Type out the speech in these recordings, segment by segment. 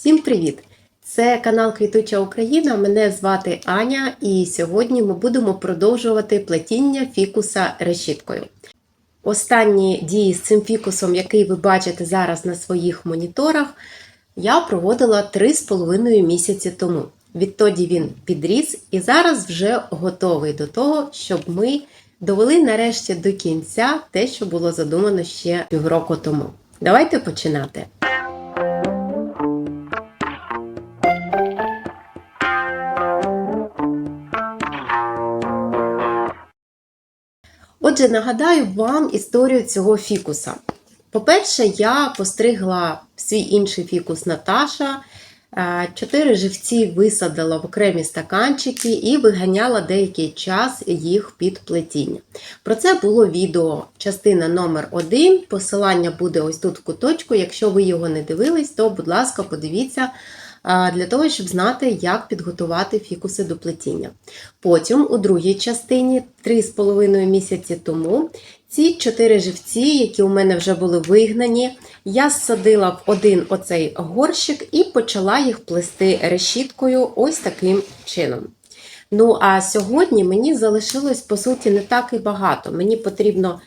Всім привіт! Це канал Квітуча Україна. Мене звати Аня, і сьогодні ми будемо продовжувати плетіння фікуса решіткою. Останні дії з цим фікусом, який ви бачите зараз на своїх моніторах, я проводила 3,5 місяці тому. Відтоді він підріс і зараз вже готовий до того, щоб ми довели нарешті до кінця те, що було задумано ще півроку тому. Давайте починати. Отже, нагадаю вам історію цього фікуса. По-перше, я постригла свій інший фікус Наташа. Е, Чотири живці висадила в окремі стаканчики і виганяла деякий час їх під плетіння. Про це було відео, частина номер 1 Посилання буде ось тут в куточку. Якщо ви його не дивились, то, будь ласка, подивіться для того, щоб знати, як підготувати фікуси до плетіння. Потім, у другій частині, 3,5 місяці тому, ці чотири живці, які у мене вже були вигнані, я зсадила в один оцей горщик і почала їх плести решіткою ось таким чином. Ну, а сьогодні мені залишилось, по суті, не так і багато. Мені потрібно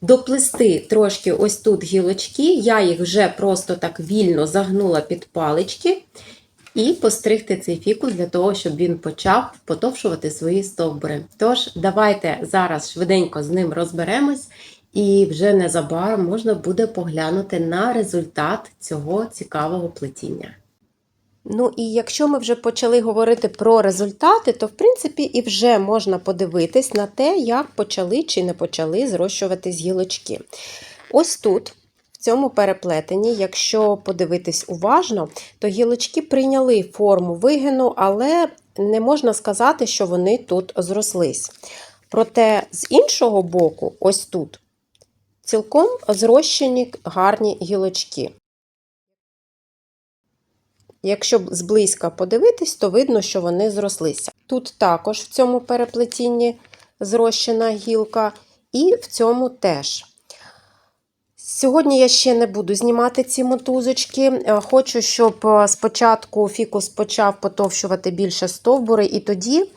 доплести трошки ось тут гілочки, я їх вже просто так вільно загнула під палички. І постригти цей фікус для того, щоб він почав потовшувати свої стовбури. Тож, давайте зараз швиденько з ним розберемось, і вже незабаром можна буде поглянути на результат цього цікавого плетіння. Ну і якщо ми вже почали говорити про результати, то в принципі і вже можна подивитись на те, як почали чи не почали зрощуватись гілочки. Ось тут. Цьому переплетенні, якщо подивитись уважно, то гілочки прийняли форму вигину, але не можна сказати, що вони тут зрослись. Проте з іншого боку, ось тут, цілком зрощені гарні гілочки. Якщо зблизька подивитись, то видно, що вони зрослися. Тут також в цьому переплетінні зрощена гілка, і в цьому теж. Сьогодні я ще не буду знімати ці мотузочки. Хочу, щоб спочатку фікус почав потовщувати більше стовбури, і тоді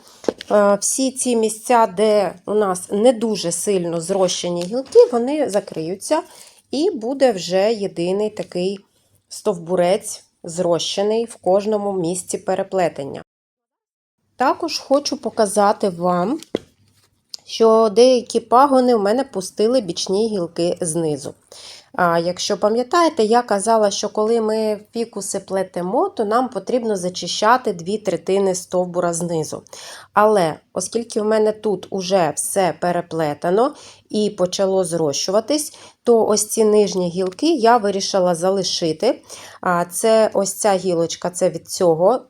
всі ці місця, де у нас не дуже сильно зрощені гілки, вони закриються, і буде вже єдиний такий стовбурець зрощений в кожному місці переплетення. Також хочу показати вам, що деякі пагони в мене пустили бічні гілки знизу. А Якщо пам'ятаєте, я казала, що коли ми фікуси плетемо, то нам потрібно зачищати дві третини стовбура знизу. Але оскільки в мене тут уже все переплетено і почало зрощуватись, то ось ці нижні гілки я вирішила залишити. А Це ось ця гілочка це від цього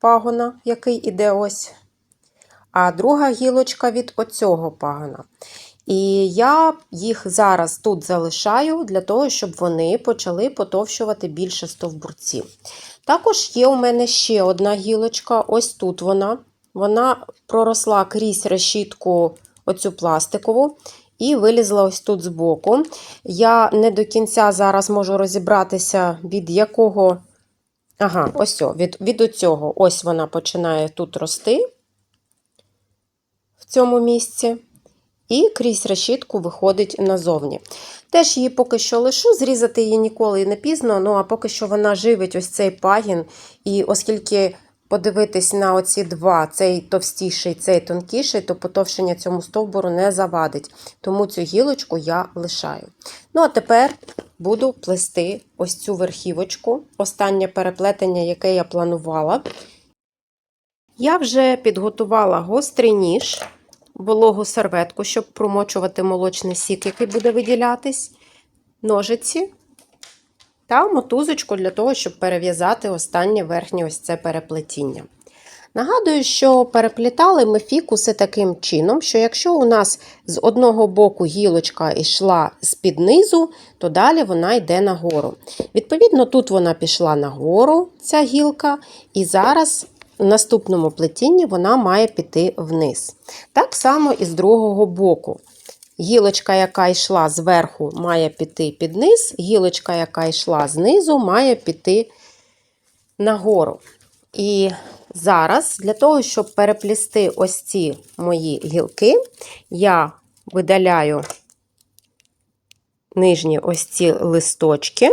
пагона, який іде ось. А друга гілочка від оцього пагона. І я їх зараз тут залишаю для того, щоб вони почали потовщувати більше стовбурців. Також є у мене ще одна гілочка, ось тут вона. Вона проросла крізь решітку оцю пластикову. І вилізла ось тут збоку. Я не до кінця зараз можу розібратися, від якого. Ага, ось від від оцього. Ось вона починає тут рости цьому місці і крізь решітку виходить назовні. Теж її поки що лишу, зрізати її ніколи не пізно, ну а поки що вона живить ось цей пагін. І оскільки подивитись на оці два, цей товстіший, цей тонкіший, то потовшення цьому стовбуру не завадить. Тому цю гілочку я лишаю. Ну, а тепер буду плести ось цю верхівочку, останнє переплетення, яке я планувала. Я вже підготувала гострий ніж вологу серветку, щоб промочувати молочний сік, який буде виділятись, ножиці та мотузочку для того, щоб перев'язати останнє верхнє ось це переплетіння. Нагадую, що переплітали ми фікуси таким чином, що якщо у нас з одного боку гілочка йшла з-під низу, то далі вона йде нагору. Відповідно, тут вона пішла нагору, ця гілка, і зараз в наступному плетінні вона має піти вниз. Так само і з другого боку. Гілочка, яка йшла зверху, має піти під низ, гілочка, яка йшла знизу, має піти нагору. І зараз, для того, щоб переплісти ось ці мої гілки, я видаляю нижні ось ці листочки.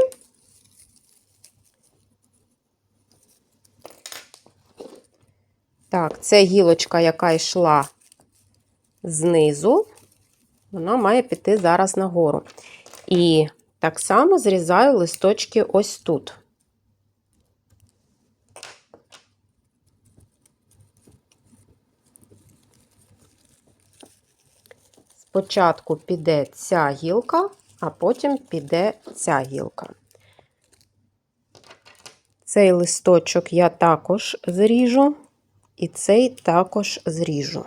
Так, це гілочка, яка йшла знизу, вона має піти зараз нагору. І так само зрізаю листочки ось тут. Спочатку піде ця гілка, а потім піде ця гілка. Цей листочок я також зріжу, і цей також зріжу.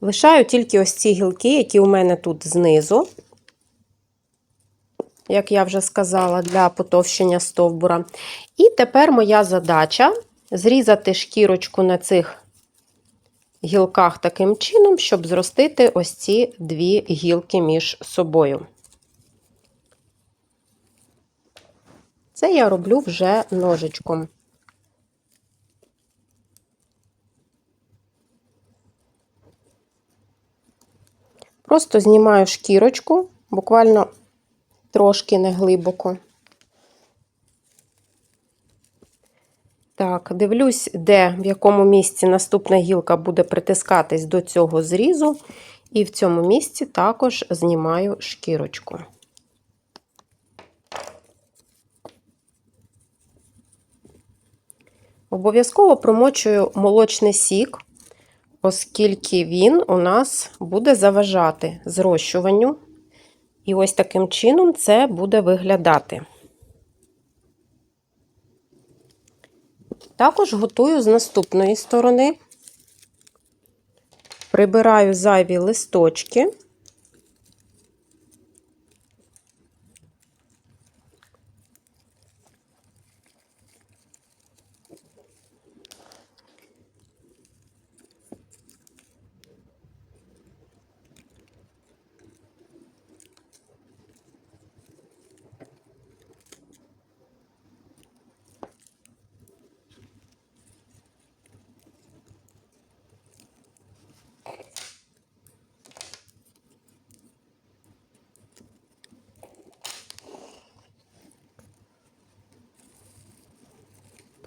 Лишаю тільки ось ці гілки, які у мене тут знизу, як я вже сказала, для потовщення стовбура. І тепер моя задача зрізати шкірочку на цих гілках таким чином, щоб зростити ось ці дві гілки між собою. Це я роблю вже ножичком. Просто знімаю шкірочку, буквально трошки неглибоко. Так, дивлюсь, де, в якому місці наступна гілка буде притискатись до цього зрізу, і в цьому місці також знімаю шкірочку. Обов'язково промочую молочний сік, оскільки він у нас буде заважати зрощуванню. І ось таким чином це буде виглядати. Також готую з наступної сторони, прибираю зайві листочки.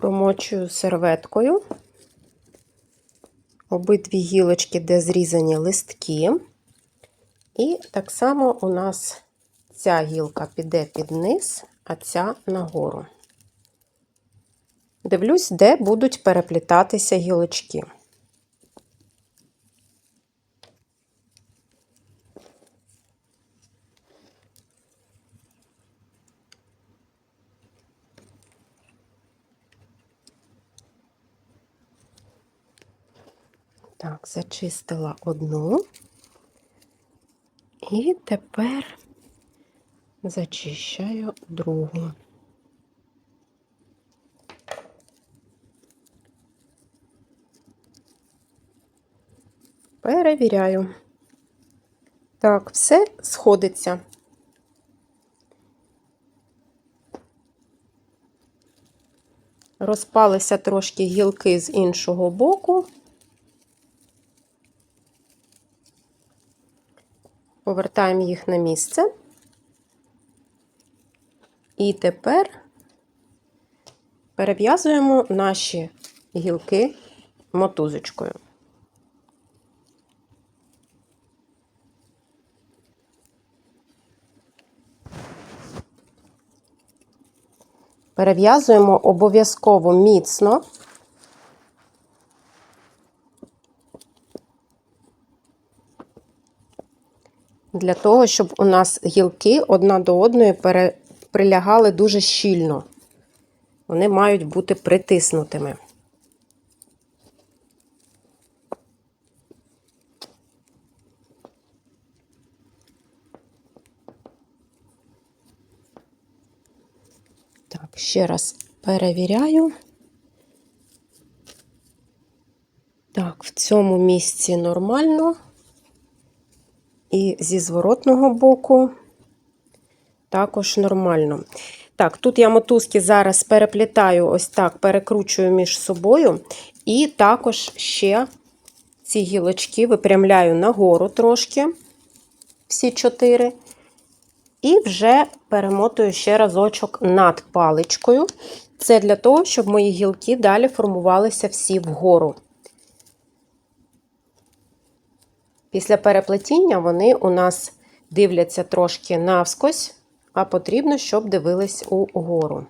Промочую серветкою обидві гілочки, де зрізані листки. І так само у нас ця гілка піде під низ, а ця нагору. Дивлюсь, де будуть переплітатися гілочки. Так, зачистила одну. І тепер зачищаю другу. Перевіряю. Так, все сходиться. Розпалися трошки гілки з іншого боку. Повертаємо їх на місце. І тепер перев'язуємо наші гілки мотузочкою. Перев'язуємо обов'язково міцно. Для того, щоб у нас гілки одна до одної прилягали дуже щільно. Вони мають бути притиснутими. Так, ще раз перевіряю. Так, в цьому місці нормально. Зі зворотного боку також нормально. Так, тут я мотузки зараз переплітаю, ось так, перекручую між собою. І також ще ці гілочки випрямляю нагору трошки, всі чотири. І вже перемотую ще разочок над паличкою. Це для того, щоб мої гілки далі формувалися всі вгору. Після переплетіння вони у нас дивляться трошки навскось, а потрібно, щоб дивились угору.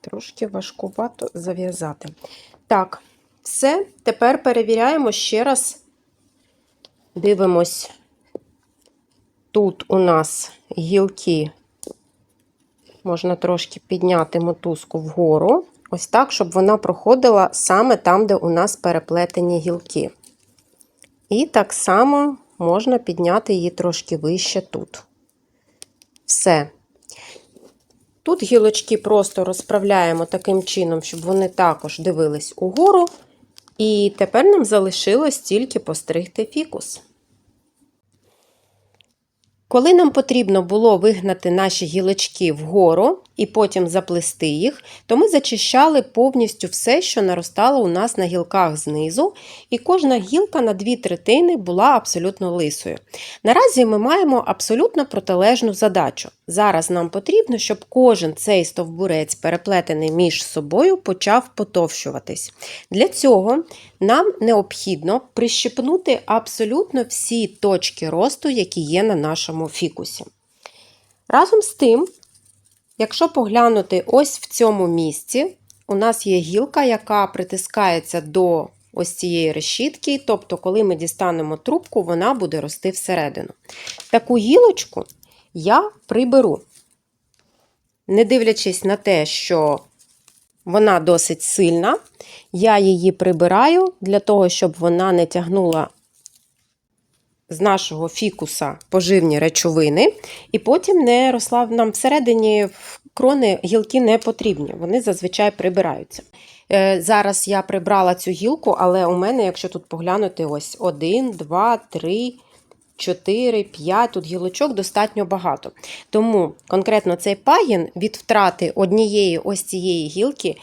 Трошки важкувато зав'язати. Так, все. Тепер перевіряємо ще раз. Дивимось. Тут у нас гілки, можна трошки підняти мотузку вгору. Ось так, щоб вона проходила саме там, де у нас переплетені гілки. І так само можна підняти її трошки вище тут. Все. Тут гілочки просто розправляємо таким чином, щоб вони також дивились угору. І тепер нам залишилось тільки постригти фікус. Коли нам потрібно було вигнати наші гілочки вгору і потім заплести їх, то ми зачищали повністю все, що наростало у нас на гілках знизу, і кожна гілка на дві третини була абсолютно лисою. Наразі ми маємо абсолютно протилежну задачу. Зараз нам потрібно, щоб кожен цей стовбурець, переплетений між собою, почав потовщуватись. Для цього нам необхідно прищепнути абсолютно всі точки росту, які є на нашому фікусі. Разом з тим, якщо поглянути ось в цьому місці, у нас є гілка, яка притискається до ось цієї решітки, тобто, коли ми дістанемо трубку, вона буде рости всередину. Таку гілочку я приберу, не дивлячись на те, що вона досить сильна, я її прибираю для того, щоб вона не тягнула з нашого фікуса поживні речовини, і потім не росла нам всередині крони гілки не потрібні, вони зазвичай прибираються. Е, Зараз я прибрала цю гілку, але у мене, якщо тут поглянути, ось 1, 2, 3, 4, 5, тут гілочок достатньо багато. Тому конкретно цей пагін від втрати однієї ось цієї гілки е,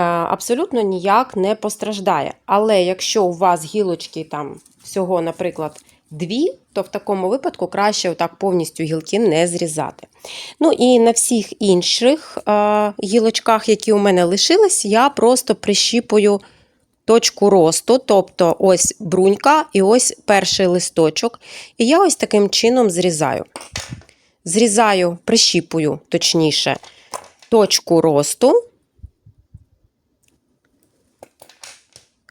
абсолютно ніяк не постраждає. Але якщо у вас гілочки там всього, наприклад, дві, то в такому випадку краще отак повністю гілки не зрізати. Ну і на всіх інших е, гілочках, які у мене лишились, я просто прищіпую точку росту, тобто ось брунька і ось перший листочок. І я ось таким чином зрізаю. Зрізаю, прищіпую, точніше, точку росту,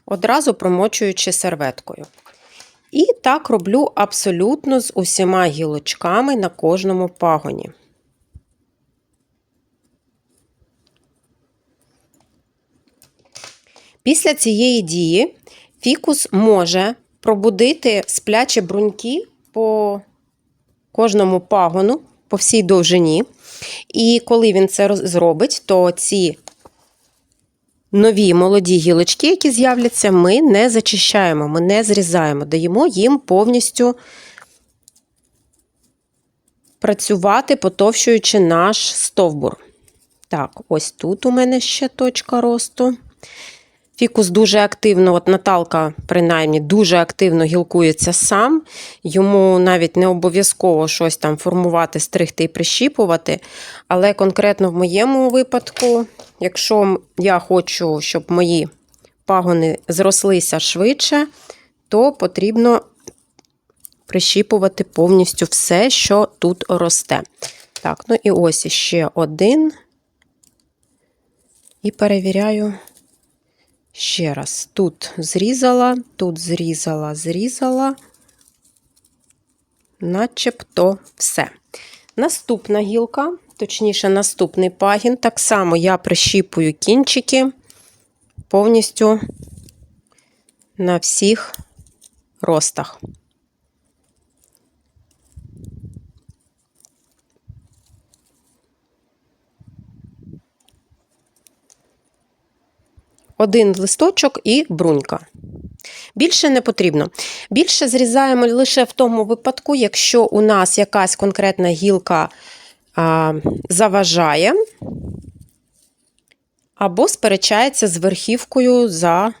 одразу промочуючи серветкою. І так роблю абсолютно з усіма гілочками на кожному пагоні. Після цієї дії фікус може пробудити сплячі бруньки по кожному пагону, по всій довжині. І коли він це зробить, то ці нові молоді гілочки, які з'являться, ми не зачищаємо, ми не зрізаємо, даємо їм повністю працювати, потовщуючи наш стовбур. Так, ось тут у мене ще точка росту. Фікус дуже активно, от Наталка, принаймні, дуже активно гілкується сам. Йому навіть не обов'язково щось там формувати, стригти і прищіпувати. Але конкретно в моєму випадку, якщо я хочу, щоб мої пагони зрослися швидше, то потрібно прищіпувати повністю все, що тут росте. Так, ну і ось ще один. І перевіряю. Ще раз, тут зрізала, тут зрізала, зрізала, начебто все. Наступна гілка, точніше, наступний пагін. Так само я прищіпую кінчики повністю на всіх ростах. один листочок і брунька. Більше не потрібно. Більше зрізаємо лише в тому випадку, якщо у нас якась конкретна гілка заважає або сперечається з верхівкою за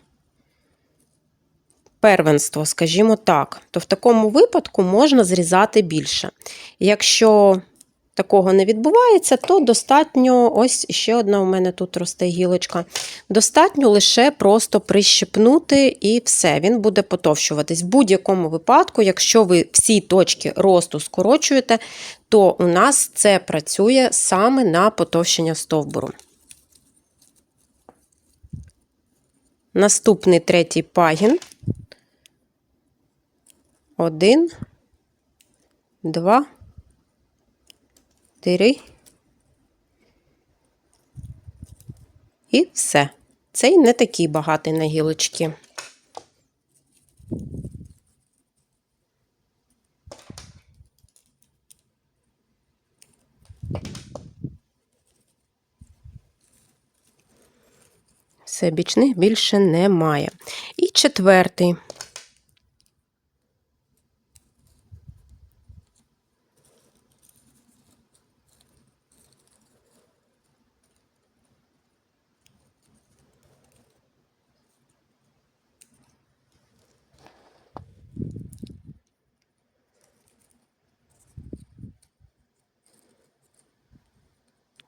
первенство, скажімо так, то в такому випадку можна зрізати більше. Якщо такого не відбувається, то достатньо, ось ще одна у мене тут росте гілочка. Достатньо лише просто прищепнути і все, він буде потовщуватись. В будь-якому випадку, якщо ви всі точки росту скорочуєте, то у нас це працює саме на потовщення стовбуру. Наступний третій пагін. Один, два, три. І все. Цей не такий багатий на гілочки. Все, бічних більше немає. І четвертий.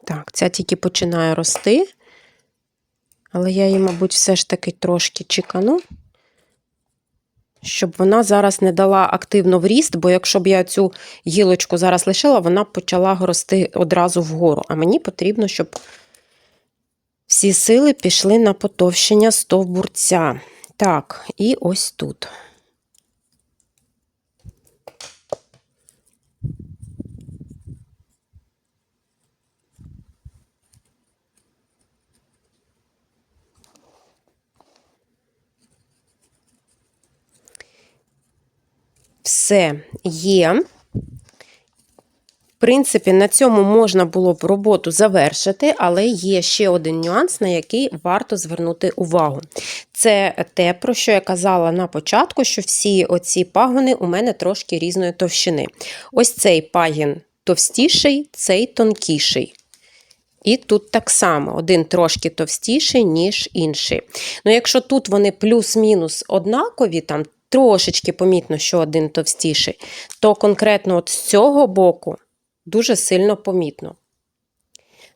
Так, ця тільки починає рости, але я її, мабуть, все ж таки трошки чекану, щоб вона зараз не дала активно в ріст, бо якщо б я цю гілочку зараз лишила, вона б почала рости одразу вгору. А мені потрібно, щоб всі сили пішли на потовщення стовбурця. Так, і ось тут. Все є. В принципі, на цьому можна було б роботу завершити, але є ще один нюанс, на який варто звернути увагу. Це те, про що я казала на початку, що всі оці пагони у мене трошки різної товщини. Ось цей пагін товстіший, цей тонкіший. І тут так само один трошки товстіший, ніж інший. Ну, якщо тут вони плюс-мінус однакові, там трошечки помітно, що один товстіший, то конкретно от з цього боку дуже сильно помітно.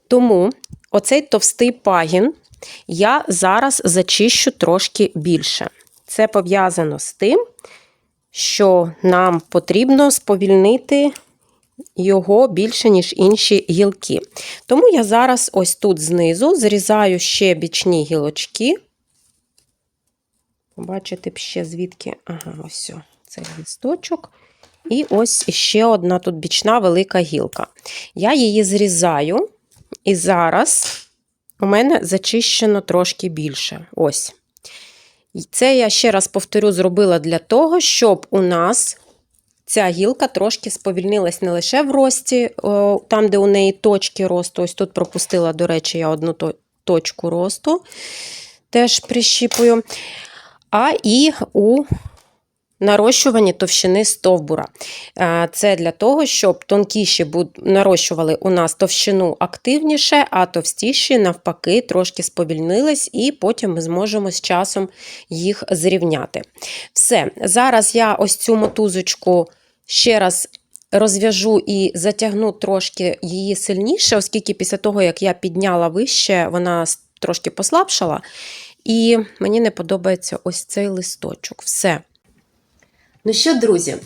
Тому оцей товстий пагін я зараз зачищу трошки більше. Це пов'язано з тим, що нам потрібно сповільнити його більше, ніж інші гілки. Тому я зараз ось тут знизу зрізаю ще бічні гілочки. Побачите б ще звідки. Ага, ось цей листочок. І ось ще одна тут бічна велика гілка. Я її зрізаю, і зараз у мене зачищено трошки більше. Ось. І це я ще раз повторю, зробила для того, щоб у нас ця гілка трошки сповільнилась не лише в рості, там, де у неї точки росту. Ось тут пропустила, до речі, я одну точку росту, теж прищіпую а і у нарощуванні товщини стовбура. Це для того, щоб тонкіші нарощували у нас товщину активніше, а товстіші, навпаки, трошки сповільнились, і потім ми зможемо з часом їх зрівняти. Все, зараз я ось цю мотузочку ще раз. Розв'яжу і затягну трошки її сильніше, оскільки після того, як я підняла вище, вона трошки послабшала. І мені не подобається ось цей листочок. Все. Ну що, друзі,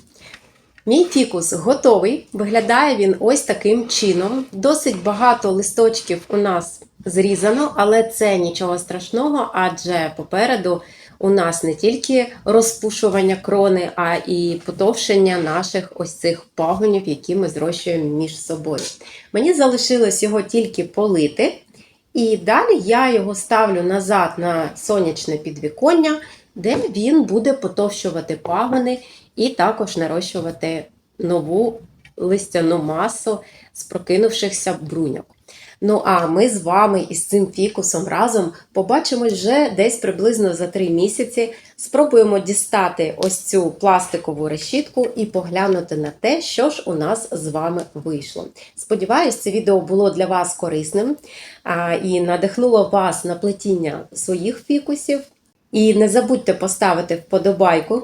мій фікус готовий. Виглядає він ось таким чином. Досить багато листочків у нас зрізано, але це нічого страшного, адже попереду у нас не тільки розпушування крони, а і потовшення наших ось цих пагонів, які ми зрощуємо між собою. Мені залишилось його тільки полити. І далі я його ставлю назад на сонячне підвіконня, де він буде потовщувати пагони і також нарощувати нову листяну масу з прокинувшихся бруньок. Ну а ми з вами із цим фікусом разом побачимось вже десь приблизно за 3 місяці. Спробуємо дістати ось цю пластикову решітку і поглянути на те, що ж у нас з вами вийшло. Сподіваюсь, це відео було для вас корисним і надихнуло вас на плетіння своїх фікусів. І не забудьте поставити вподобайку.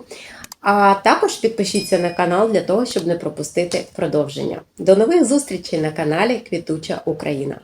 А також підпишіться на канал для того, щоб не пропустити продовження. До нових зустрічей на каналі Квітуча Україна!